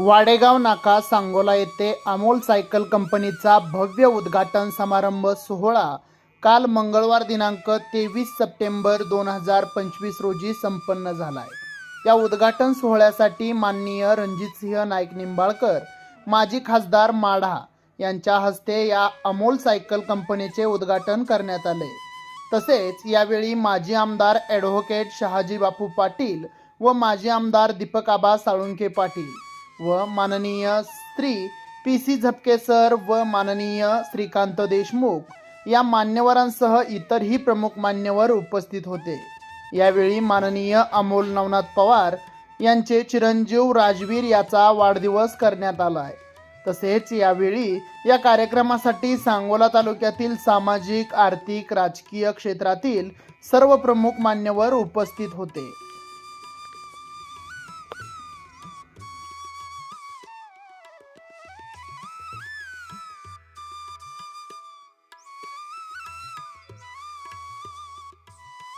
वाडेगाव नाका सांगोला येथे अमोल सायकल कंपनीचा भव्य उद्घाटन समारंभ सोहळा. काल मंगळवार दिनांक तेवीस सप्टेंबर दोन हजार पंचवीस रोजी संपन्न झालाय. या उद्घाटन सोहळ्यासाठी माननीय रणजितसिंह नाईक निंबाळकर माजी खासदार माढा यांच्या हस्ते या अमोल सायकल कंपनीचे उद्घाटन करण्यात आले. तसेच यावेळी माजी आमदार ॲडव्होकेट शहाजी बापू पाटील व माजी आमदार दीपक आबा साळुंखे पाटील व माननीय Shri P C Zapke sir व माननीय श्रीकांत देशमुख या मान्यवरांसह इतरही प्रमुख मान्यवर उपस्थित होते. यावेळी माननीय अमोल नवनाथ पवार यांचे चिरंजीव राजवीर याचा वाढदिवस करण्यात आला आहे तसेच यावेळी या कार्यक्रमासाठी सांगोला तालुक्यातील सामाजिक आर्थिक राजकीय क्षेत्रातील सर्व प्रमुख मान्यवर उपस्थित होते.